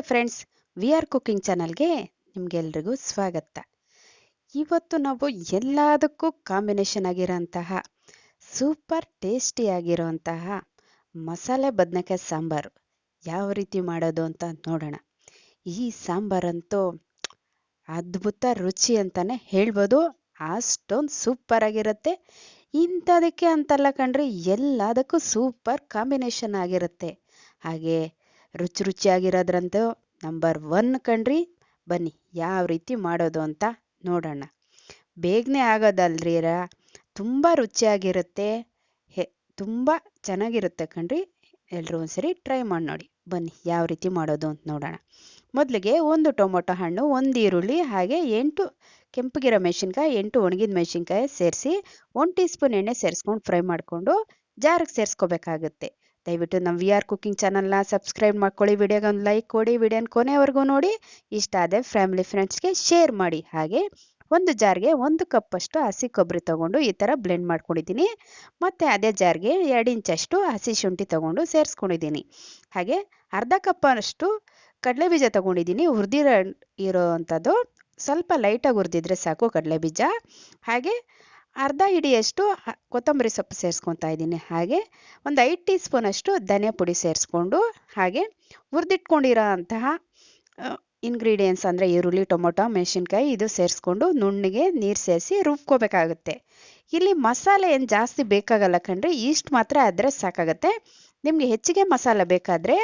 ನಮಸ್ತೆ friends V R cooking ಚಾನಲ್ಗೆ ನಿಮಗೆಲ್ರಿಗೂ ಸ್ವಾಗತ. ಇವತ್ತು ನಾವು ಎಲ್ಲದಕ್ಕೂ ಕಾಂಬಿನೇಷನ್ ಆಗಿರೋಂತಹ ಸೂಪರ್ ಟೇಸ್ಟಿಯಾಗಿರೋಂತಹ ಮಸಾಲೆ ಬದನೆಕಾಯಿ ಸಾಂಬಾರು ಯಾವ ರೀತಿ ಮಾಡೋದು ಅಂತ ನೋಡೋಣ. ಈ ಸಾಂಬಾರಂತೂ ಅದ್ಭುತ ರುಚಿ ಅಂತಾನೆ ಹೇಳ್ಬೋದು. ಅಷ್ಟೊಂದು ಸೂಪರ್ ಆಗಿರುತ್ತೆ. ಇಂಥದಕ್ಕೆ ಅಂತಲ್ಲ ಕಂಡ್ರೆ ಎಲ್ಲದಕ್ಕೂ ಸೂಪರ್ ಕಾಂಬಿನೇಷನ್ ಆಗಿರುತ್ತೆ. ಹಾಗೆ ರುಚಿ ರುಚಿಯಾಗಿರೋದ್ರಂತೂ ನಂಬರ್ ಒನ್ ಕಣ್ರಿ. ಬನ್ನಿ, ಯಾವ ರೀತಿ ಮಾಡೋದು ಅಂತ ನೋಡೋಣ. ಬೇಗನೆ ಆಗೋದಲ್ರೀರ ತುಂಬ ರುಚಿಯಾಗಿರುತ್ತೆ. ಹೆ, ತುಂಬ ಚೆನ್ನಾಗಿರುತ್ತೆ ಕಣ್ರಿ. ಎಲ್ಲರೂ ಒಂದ್ಸರಿ ಟ್ರೈ ಮಾಡಿ ನೋಡಿ. ಬನ್ನಿ, ಯಾವ ರೀತಿ ಮಾಡೋದು ಅಂತ ನೋಡೋಣ. ಮೊದಲಿಗೆ ಒಂದು ಟೊಮೊಟೊ ಹಣ್ಣು, ಒಂದು ಈರುಳ್ಳಿ, ಹಾಗೆ ಎಂಟು ಕೆಂಪಗಿರೋ ಮೆಣಸಿನ್ಕಾಯಿ, ಎಂಟು ಒಣಗಿದ ಮೆಣಸಿನ್ಕಾಯಿ ಸೇರಿಸಿ, ಒಂದು ಟೀ ಸ್ಪೂನ್ ಎಣ್ಣೆ ಸೇರಿಸ್ಕೊಂಡು ಫ್ರೈ ಮಾಡಿಕೊಂಡು ಜಾರಿಗೆ ಸೇರಿಸ್ಕೋಬೇಕಾಗುತ್ತೆ. ದಯವಿಟ್ಟು ನಮ್ಮ ವಿ ಆರ್ ಕುಕಿಂಗ್ ಚಾನಲ್ನ ಸಬ್ಸ್ಕ್ರೈಬ್ ಮಾಡ್ಕೊಳ್ಳಿ. ವಿಡಿಯೋಗೆ ಒಂದು ಲೈಕ್ ಕೊಡಿ. ವಿಡಿಯೋನ ಕೊನೆವರೆಗೂ ನೋಡಿ. ಇಷ್ಟ ಆದರೆ ಫ್ಯಾಮಿಲಿ ಫ್ರೆಂಡ್ಸ್ಗೆ ಶೇರ್ ಮಾಡಿ. ಹಾಗೆ ಒಂದು ಜಾರ್ಗೆ ಒಂದು ಕಪ್ಪಷ್ಟು ಹಸಿ ಕೊಬ್ಬರಿ ತೊಗೊಂಡು ಈ ಥರ ಬ್ಲೆಂಡ್ ಮಾಡ್ಕೊಂಡಿದ್ದೀನಿ. ಮತ್ತು ಅದೇ ಜಾರ್ಗೆ ಎರಡು ಇಂಚಷ್ಟು ಹಸಿ ಶುಂಠಿ ತೊಗೊಂಡು ಸೇರಿಸ್ಕೊಂಡಿದ್ದೀನಿ. ಹಾಗೆ ಅರ್ಧ ಕಪ್ಪಷ್ಟು ಕಡಲೆ ಬೀಜ ತೊಗೊಂಡಿದ್ದೀನಿ. ಹುರಿದಿರೋ ಇರೋ ಅಂಥದ್ದು ಸ್ವಲ್ಪ ಲೈಟಾಗಿ ಹುರಿದಿದ್ರೆ ಸಾಕು ಕಡಲೆ ಬೀಜ. ಹಾಗೆ ಅರ್ಧ ಹಿಡಿಯಷ್ಟು ಕೊತ್ತಂಬರಿ ಸೊಪ್ಪು ಸೇರಿಸ್ಕೊತಾ ಇದ್ದೀನಿ. ಹಾಗೆ ಒಂದು ಐದು ಟೀ ಸ್ಪೂನಷ್ಟು ಧನಿಯಾ ಪುಡಿ ಸೇರಿಸ್ಕೊಂಡು ಹಾಗೆ ಹುರಿದಿಟ್ಕೊಂಡಿರೋ ಅಂತಹ ಇಂಗ್ರೀಡಿಯೆಂಟ್ಸ್ ಅಂದರೆ ಈರುಳ್ಳಿ, ಟೊಮೊಟೊ, ಮೆಣಸಿನ್ಕಾಯಿ ಇದು ಸೇರಿಸ್ಕೊಂಡು ನುಣ್ಣಗೆ ನೀರು ಸೇರಿಸಿ ರುಬ್ಕೋಬೇಕಾಗುತ್ತೆ. ಇಲ್ಲಿ ಮಸಾಲೆ ಏನು ಜಾಸ್ತಿ ಬೇಕಾಗಲ್ಲ ಕಣ್ರಿ ಇಷ್ಟು ಮಾತ್ರ ಆದರೆ ಸಾಕಾಗುತ್ತೆ. ನಿಮಗೆ ಹೆಚ್ಚಿಗೆ ಮಸಾಲೆ ಬೇಕಾದರೆ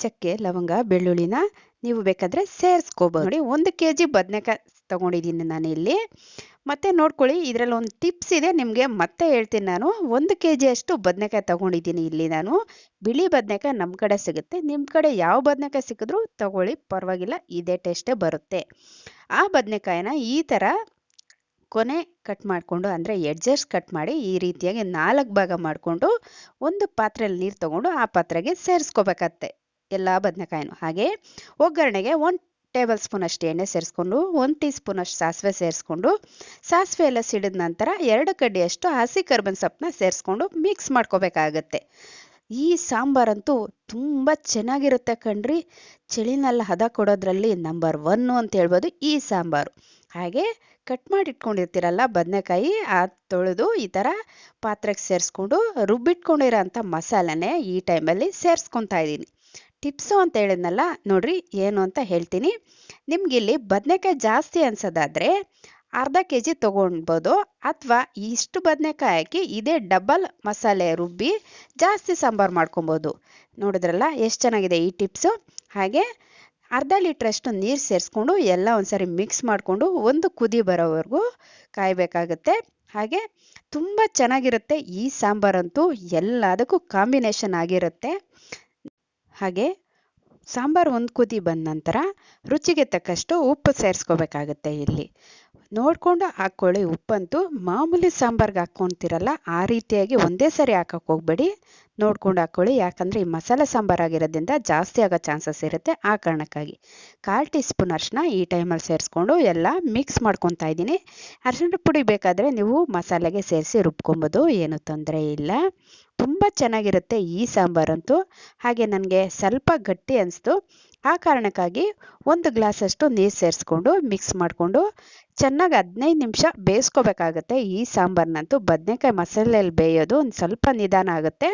ಚಕ್ಕೆ, ಲವಂಗ, ಬೆಳ್ಳುಳ್ಳಿನ ನೀವು ಬೇಕಾದರೆ ಸೇರಿಸ್ಕೋಬೋದು. ನೋಡಿ, ಒಂದು ಕೆ ಜಿ ಬದನೆಕಾಯಿ ತೊಗೊಂಡಿದ್ದೀನಿ ನಾನು ಇಲ್ಲಿ ಮತ್ತೆ ನೋಡ್ಕೊಳ್ಳಿ, ಇದರಲ್ಲಿ ಒಂದು ಟಿಪ್ಸ್ ಇದೆ, ನಿಮಗೆ ಮತ್ತೆ ಹೇಳ್ತೀನಿ ನಾನು. ಒಂದು ಕೆ ಜಿಯಷ್ಟು ಬದನೆಕಾಯಿ ತೊಗೊಂಡಿದ್ದೀನಿ ಇಲ್ಲಿ ನಾನು. ಬಿಳಿ ಬದನೆಕಾಯಿ ನಮ್ಮ ಕಡೆ ಸಿಗುತ್ತೆ. ನಿಮ್ಮ ಕಡೆ ಯಾವ ಬದನೆಕಾಯಿ ಸಿಕ್ಕಿದ್ರೂ ತಗೊಳ್ಳಿ, ಪರವಾಗಿಲ್ಲ, ಇದೇ ಟೇಸ್ಟೇ ಬರುತ್ತೆ. ಆ ಬದನೆಕಾಯಿನ ಈ ಥರ ಕೊನೆ ಕಟ್ ಮಾಡಿಕೊಂಡು, ಅಂದರೆ ಎಡ್ಜಸ್ ಕಟ್ ಮಾಡಿ, ಈ ರೀತಿಯಾಗಿ ನಾಲ್ಕು ಭಾಗ ಮಾಡಿಕೊಂಡು, ಒಂದು ಪಾತ್ರೆಯಲ್ಲಿ ನೀರು ತೊಗೊಂಡು ಆ ಪಾತ್ರೆಗೆ ಸೇರಿಸ್ಕೋಬೇಕತ್ತೆ ಎಲ್ಲ ಬದನೆಕಾಯಿನೂ. ಹಾಗೆ, ಒಗ್ಗರಣೆಗೆ ಒಂದು ಟೇಬಲ್ ಸ್ಪೂನ್ ಅಷ್ಟು ಎಣ್ಣೆ ಸೇರಿಸ್ಕೊಂಡು, ಒಂದು ಟೀ ಸ್ಪೂನ್ ಅಷ್ಟು ಸಾಸಿವೆ ಸೇರಿಸ್ಕೊಂಡು, ಸಾಸಿವೆ ಎಲ್ಲ ಸಿಡಿದ ನಂತರ ಎರಡು ಕಡ್ಡಿಯಷ್ಟು ಹಸಿ ಕರ್ಬೇವಿನ ಸೊಪ್ಪನ್ನ ಸೇರಿಸ್ಕೊಂಡು ಮಿಕ್ಸ್ ಮಾಡ್ಕೋಬೇಕಾಗತ್ತೆ. ಈ ಸಾಂಬಾರಂತೂ ತುಂಬ ಚೆನ್ನಾಗಿರುತ್ತೆ ಕಣ್ರಿ. ಚಳಿನಲ್ಲಿ ಹದ ಕೊಡೋದ್ರಲ್ಲಿ ನಂಬರ್ ಒನ್ನು ಅಂತ ಹೇಳ್ಬೋದು ಈ ಸಾಂಬಾರು. ಹಾಗೆ ಕಟ್ ಮಾಡಿ ಇಟ್ಕೊಂಡಿರ್ತೀರಲ್ಲ ಬದನೆಕಾಯಿ ಆ ತೊಳೆದು ಈ ಥರ ಪಾತ್ರೆಗೆ ಸೇರಿಸ್ಕೊಂಡು ರುಬ್ಬಿಟ್ಕೊಂಡಿರೋ ಅಂಥ ಮಸಾಲೆನೇ ಈ ಟೈಮಲ್ಲಿ ಸೇರಿಸ್ಕೊತಾ ಇದ್ದೀನಿ. ಟಿಪ್ಸು ಅಂತ ಹೇಳಿದ್ನಲ್ಲ, ನೋಡ್ರಿ ಏನು ಅಂತ ಹೇಳ್ತೀನಿ. ನಿಮಗಿಲ್ಲಿ ಬದನೆಕಾಯಿ ಜಾಸ್ತಿ ಅನ್ಸೋದಾದರೆ ಅರ್ಧ ಕೆ ಜಿ ತೊಗೊಳ್ಬೋದು, ಅಥವಾ ಇಷ್ಟು ಬದನೆಕಾಯಿ ಹಾಕಿ ಇದೇ ಡಬಲ್ ಮಸಾಲೆ ರುಬ್ಬಿ ಜಾಸ್ತಿ ಸಾಂಬಾರು ಮಾಡ್ಕೊಬೋದು. ನೋಡಿದ್ರಲ್ಲ, ಎಷ್ಟು ಚೆನ್ನಾಗಿದೆ ಈ ಟಿಪ್ಸು. ಹಾಗೆ ಅರ್ಧ ಲೀಟ್ರಷ್ಟು ನೀರು ಸೇರಿಸ್ಕೊಂಡು ಎಲ್ಲ ಒಂದ್ಸರಿ ಮಿಕ್ಸ್ ಮಾಡಿಕೊಂಡು ಒಂದು ಕುದಿ ಬರೋವರೆಗೂ ಕಾಯಬೇಕಾಗುತ್ತೆ. ಹಾಗೆ ತುಂಬ ಚೆನ್ನಾಗಿರುತ್ತೆ ಈ ಸಾಂಬಾರಂತೂ, ಎಲ್ಲದಕ್ಕೂ ಕಾಂಬಿನೇಷನ್ ಆಗಿರುತ್ತೆ. ಹಾಗೆ ಸಾಂಬಾರು ಒಂದು ಕುದಿ ಬಂದ ನಂತರ ರುಚಿಗೆ ತಕ್ಕಷ್ಟು ಉಪ್ಪು ಸೇರಿಸ್ಕೋಬೇಕಾಗತ್ತೆ ಇಲ್ಲಿ. ನೋಡಿಕೊಂಡು ಹಾಕ್ಕೊಳ್ಳಿ, ಉಪ್ಪಂತೂ ಮಾಮೂಲಿ ಸಾಂಬಾರ್ಗೆ ಹಾಕ್ಕೊತೀರಲ್ಲ, ಆ ರೀತಿಯಾಗಿ ಒಂದೇ ಸರಿ ಹಾಕಕ್ಕೆ ಹೋಗ್ಬೇಡಿ. ನೋಡ್ಕೊಂಡು ಹಾಕ್ಕೊಳ್ಳಿ, ಯಾಕಂದರೆ ಈ ಮಸಾಲೆ ಸಾಂಬಾರ್ ಆಗಿರೋದ್ರಿಂದ ಜಾಸ್ತಿ ಆಗೋ ಚಾನ್ಸಸ್ ಇರುತ್ತೆ ಆ ಕಾರಣಕ್ಕಾಗಿ. ಕಾಲು ಟೀ ಸ್ಪೂನ್ ಅರಿಶಿನ ಈ ಟೈಮಲ್ಲಿ ಸೇರಿಸ್ಕೊಂಡು ಎಲ್ಲ ಮಿಕ್ಸ್ ಮಾಡ್ಕೊತಾ ಇದ್ದೀನಿ. ಅರಿಶಿನ ಪುಡಿ ಬೇಕಾದರೆ ನೀವು ಮಸಾಲೆಗೆ ಸೇರಿಸಿ ರುಬ್ಕೊಬೋದು, ಏನೂ ತೊಂದರೆ ಇಲ್ಲ. ತುಂಬ ಚೆನ್ನಾಗಿರುತ್ತೆ ಈ ಸಾಂಬಾರಂತೂ. ಹಾಗೆ ನನಗೆ ಸ್ವಲ್ಪ ಗಟ್ಟಿ ಅನಿಸ್ತು. ಆ ಕಾರಣಕ್ಕಾಗಿ ಒಂದು ಗ್ಲಾಸಷ್ಟು ನೀರು ಸೇರಿಸ್ಕೊಂಡು ಮಿಕ್ಸ್ ಮಾಡಿಕೊಂಡು ಚೆನ್ನಾಗಿ ಹದಿನೈದು ನಿಮಿಷ ಬೇಯಿಸ್ಕೋಬೇಕಾಗತ್ತೆ ಈ ಸಾಂಬಾರನ್ನಂತೂ ಬದನೆಕಾಯಿ ಮಸಾಲೆಯಲ್ಲಿ ಬೇಯೋದು ಒಂದು ಸ್ವಲ್ಪ ನಿಧಾನ ಆಗುತ್ತೆ.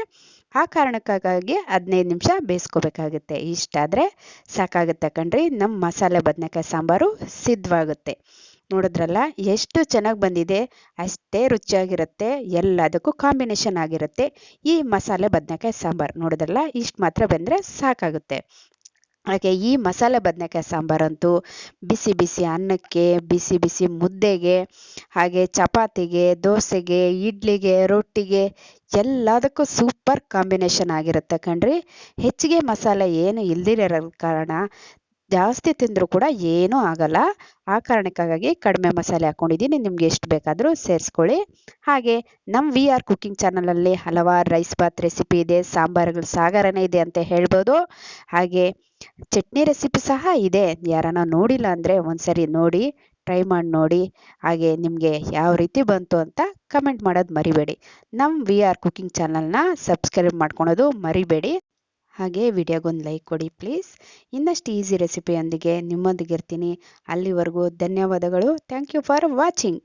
ಆ ಕಾರಣಕ್ಕಾಗಿ ಹದಿನೈದು ನಿಮಿಷ ಬೇಯಿಸ್ಕೋಬೇಕಾಗುತ್ತೆ. ಇಷ್ಟಾದರೆ ಸಾಕಾಗುತ್ತೆ ಕಣ್ರಿ. ನಮ್ಮ ಮಸಾಲೆ ಬದನೆಕಾಯಿ ಸಾಂಬಾರು ಸಿದ್ಧವಾಗುತ್ತೆ ನೋಡಿದ್ರಲ್ಲ, ಎಷ್ಟು ಚೆನ್ನಾಗಿ ಬಂದಿದೆ, ಅಷ್ಟೇ ರುಚಿಯಾಗಿರುತ್ತೆ, ಎಲ್ಲದಕ್ಕೂ ಕಾಂಬಿನೇಷನ್ ಆಗಿರುತ್ತೆ. ಈ ಮಸಾಲೆ ಬದನೆಕಾಯಿ ಸಾಂಬಾರು ನೋಡಿದ್ರಲ್ಲ, ಇಷ್ಟು ಮಾತ್ರ ಬಂದರೆ ಸಾಕಾಗುತ್ತೆ. ಹಾಗೆ ಈ ಮಸಾಲೆ ಬದನೆಕಾಯಿ ಸಾಂಬಾರಂತೂ ಬಿಸಿ ಬಿಸಿ ಅನ್ನಕ್ಕೆ, ಬಿಸಿ ಬಿಸಿ ಮುದ್ದೆಗೆ, ಹಾಗೆ ಚಪಾತಿಗೆ, ದೋಸೆಗೆ, ಇಡ್ಲಿಗೆ, ರೊಟ್ಟಿಗೆ, ಎಲ್ಲದಕ್ಕೂ ಸೂಪರ್ ಕಾಂಬಿನೇಷನ್ ಆಗಿರುತ್ತೆ ಕಣ್ರಿ. ಹೆಚ್ಚಿಗೆ ಮಸಾಲೆ ಏನು ಇಲ್ದಿರೋ ಕಾರಣ ಜಾಸ್ತಿ ತಿಂದರೂ ಕೂಡ ಏನೂ ಆಗಲ್ಲ. ಆ ಕಾರಣಕ್ಕಾಗಿ ಕಡಿಮೆ ಮಸಾಲೆ ಹಾಕ್ಕೊಂಡಿದ್ದೀನಿ ನಿಮ್ಗೆ ಎಷ್ಟು ಬೇಕಾದರೂ ಸೇರಿಸ್ಕೊಳ್ಳಿ. ಹಾಗೆ ನಮ್ಮ ವಿ ಆರ್ ಕುಕ್ಕಿಂಗ್ ಚಾನಲಲ್ಲಿ ಹಲವಾರು ರೈಸ್ ಬಾತ್ ರೆಸಿಪಿ ಇದೆ, ಸಾಂಬಾರುಗಳ ಸಾಗರನೇ ಇದೆ ಅಂತ ಹೇಳ್ಬೋದು. ಹಾಗೆ ಚಟ್ನಿ ರೆಸಿಪಿ ಸಹ ಇದೆ. ಯಾರನ್ನ ನೋಡಿಲ್ಲ ಅಂದರೆ ಒಂದ್ಸರಿ ನೋಡಿ ಟ್ರೈ ಮಾಡಿ ನೋಡಿ. ಹಾಗೆ ನಿಮಗೆ ಯಾವ ರೀತಿ ಬಂತು ಅಂತ ಕಮೆಂಟ್ ಮಾಡೋದು ಮರಿಬೇಡಿ. ನಮ್ಮ ವಿ ಆರ್ ಕುಕ್ಕಿಂಗ್ ಚಾನಲ್ನ ಸಬ್ಸ್ಕ್ರೈಬ್ ಮಾಡ್ಕೊಳೋದು ಮರಿಬೇಡಿ. ಹಾಗೆ ವಿಡಿಯೋಗೊಂದು ಲೈಕ್ ಕೊಡಿ ಪ್ಲೀಸ್. ಇನ್ನಷ್ಟು ಈಸಿ ರೆಸಿಪಿಯೊಂದಿಗೆ ನಿಮ್ಮೊಂದಿಗೆ ಇರ್ತೀನಿ ಅಲ್ಲಿವರೆಗೂ ಧನ್ಯವಾದಗಳು. Thank you for watching.